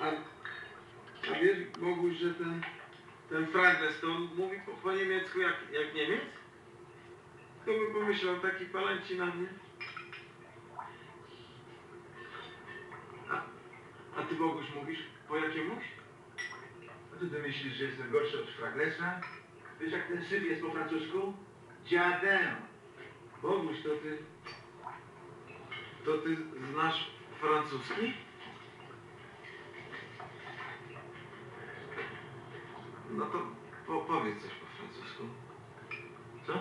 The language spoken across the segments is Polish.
A, a wiesz, Boguś, że ten, ten to on mówi po, po niemiecku jak, jak Niemiec? Kto by pomyślał, taki palenci na mnie? A, a ty Boguś mówisz po jakiemuś? A ty, myślisz, że jestem gorszy od Fraglesa? Wiesz jak ten syf jest po francusku? Dziadem. Boguś, to ty... To ty znasz francuski? No to po, powiedz coś po francusku. Co?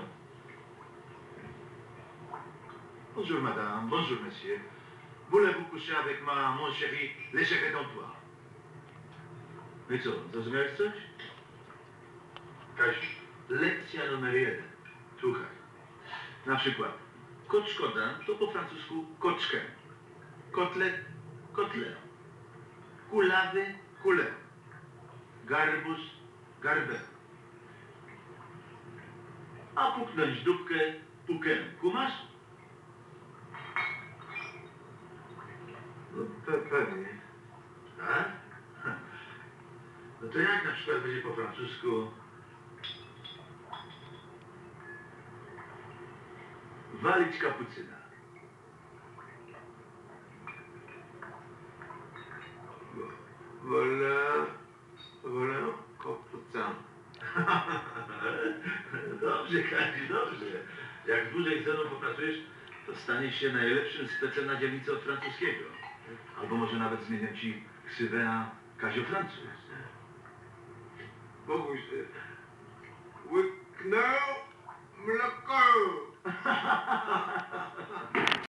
Bonjour madame, bonjour monsieur. Voulez-vous coucher avec ma, mon chéri, les chefs toi? No i co, zrozumiałeś coś? Kaś, lekcja numer jeden. Słuchaj. Na przykład, kot szkoda to po francusku koczkę. Kotlet, kotle. Kulawy, kule. Garbus, garbę. A puknąć dupkę, pukę. Kumasz? No pe, pewnie. Tak? No to jak na przykład będzie po francusku? Walić kapucyna. Wolę... Wolę kapucę. dobrze, Kazi, dobrze. Jak dłużej ze mną popracujesz, to staniesz się najlepszym specem na dzielnicy od francuskiego. Albo może nawet zmienię ci ksywę na Kazio Francuz. Boguś, łyknął